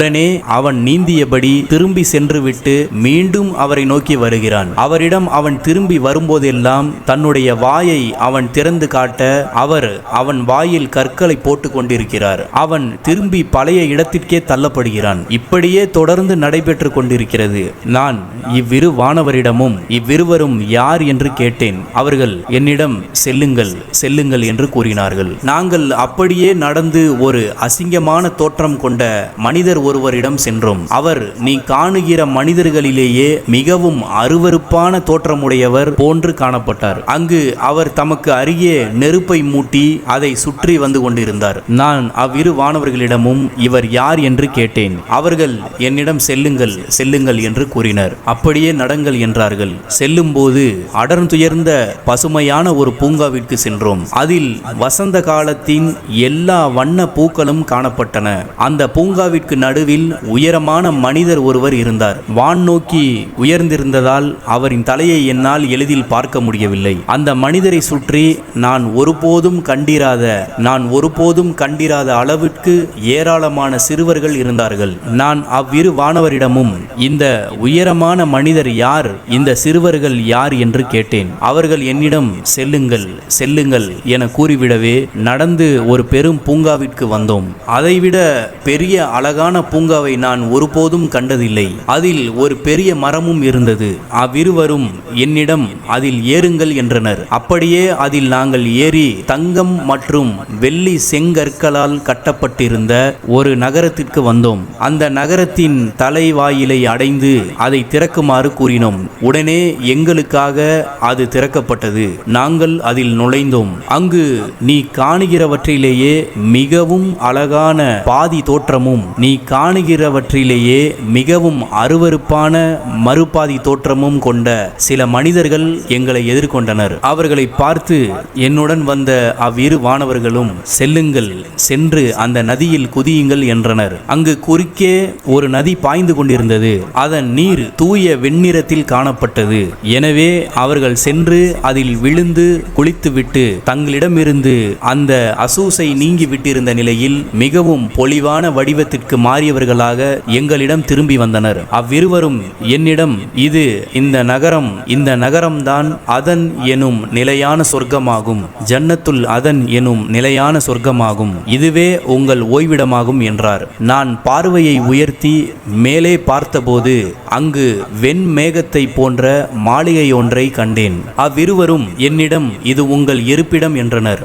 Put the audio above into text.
உடனே அவன் நீந்தியபடி திரும்பி சென்றுவிட்டு மீண்டும் அவரை நோக்கி வருகிறான். அவரிடம் அவன் திரும்பி வரும்போதெல்லாம் தன்னுடைய வாயை அவன் திறந்து காட்ட அவர் அவன் வாயில் கற்களை போட்டுக் கொண்டிருக்கிறார். அவன் திரும்பி பழைய இடத்திற்கே தள்ளப்படுகிறான். இப்படியே தொடர்ந்து நடைபெற்று கொண்டிருக்கிறது. நான் இவ்விரு வானவரிடமும் இவ்விருவரும் யார் என்று கேட்டேன். அவர்கள் என்னிடம் செல்லுங்கள் செல்லுங்கள் என்று கூறினார்கள். நாங்கள் அப்படியே நடந்து ஒரு அசிங்கமான தோற்றம் கொண்ட மனிதர் ஒருவரிடம் சென்றோம். அவர் நீ காணுகிற மனிதர்களிலேயே மிகவும் அருவருப்பான தோற்றமுடையவர் போன்று காணப்பட்டார். அங்கு அவர் தமக்கு அருகே நெருப்பை மூட்டி அதை சுற்றி வந்து கொண்டிருந்தார். நான் அவ்விரு வானவர்களிடமும் இவர் யார் என்று கேட்டேன். அவர்கள் என்னிடம் செல்லுங்கள் செல்லுங்கள் என்று கூறினர். அப்படியே நடங்கள் என்றார்கள். செல்லும்போது அடர்ந்துயர்ந்த பசுமையான ஒரு பூங்காவிற்கு சென்றோம். அதில் வசந்த காலத்தின் எல்லா வண்ண பூக்களும் காணப்பட்டன. அந்த பூங்காவிற்கு நடு நடுவில் உயரமான மனிதர் ஒருவர் இருந்தார். வான் நோக்கி உயர்ந்திருந்ததால் அவரின் தலையை என்னால் எளிதில் பார்க்க முடியவில்லை. அந்த மனிதரை சுற்றி நான் ஒருபோதும் கண்டிராத நான் ஒருபோதும் கண்டிராத அளவிற்கு ஏராளமான சிறுவர்கள் இருந்தார்கள். நான் அவ்விரு வானவரிடமும் இந்த உயரமான மனிதர் யார் இந்த சிறுவர்கள் யார் என்று கேட்டேன். அவர்கள் என்னிடம் செல்லுங்கள் செல்லுங்கள் என கூறிவிடவே நடந்து ஒரு பெரும் பூங்காவிற்கு வந்தோம். அதைவிட பெரிய அழகான பூங்காவை நான் ஒருபோதும் கண்டதில்லை. அதில் ஒரு பெரிய மரமும் இருந்தது. அவ்விருவரும் என்னிடம் அதில் ஏறுங்கள் என்றனர். அப்படியே அதில் நாங்கள் ஏறி தங்கம் மற்றும் வெள்ளி செங்கற்களால் கட்டப்பட்டிருந்த ஒரு நகரத்திற்கு வந்தோம். அந்த நகரத்தின் தலைவாயிலை அடைந்து அதை திறக்குமாறு கூறினோம். உடனே எங்களுக்காக அது திறக்கப்பட்டது. நாங்கள் அதில் நுழைந்தோம். அங்கு நீ காணுகிறவற்றிலேயே மிகவும் அழகான பாதி தோற்றமும் நீ காணுகிறவற்றிலேயே மிகவும் அருவருப்பான மறுபாதி தோற்றமும் கொண்ட சில மனிதர்கள் எங்களை எதிர்கொண்டனர். அவர்களை பார்த்து என்னுடன் வந்த அவ்விரு வானவர்களும் செல்லுங்கள் சென்று அந்த நதியில் குதியுங்கள் என்றனர். அங்கு குறுக்கே ஒரு நதி பாய்ந்து கொண்டிருந்தது. அதன் நீர் தூய வெண்ணிறத்தில் காணப்பட்டது. எனவே அவர்கள் சென்று அதில் விழுந்து குளித்துவிட்டு தங்களிடமிருந்து அந்த அசூசை நீங்கி விட்டிருந்த நிலையில் மிகவும் பொலிவான வடிவத்திற்கு மாறியவர்களாக எங்களிடம் திரும்பி வந்தனர். அவ்விருவரும் என்னிடம் இது இந்த நகரம் இந்த நகரம்தான் அதன் எனும் நிலையான சொர்க்கமாகும். ஜன்னத்துல் அதன் எனும் நிலையான சொர்க்கமாகும். இதுவே உங்கள் ஓய்விடமாகும் என்றார். நான் பார்வையை உயர்த்தி மேலே பார்த்தபோது அங்கு வெண்மேகத்தை போன்ற மாளிகை ஒன்றை கண்டேன். அவ்விருவரும் என்னிடம் இது உங்கள் இருப்பிடம் என்றனர்.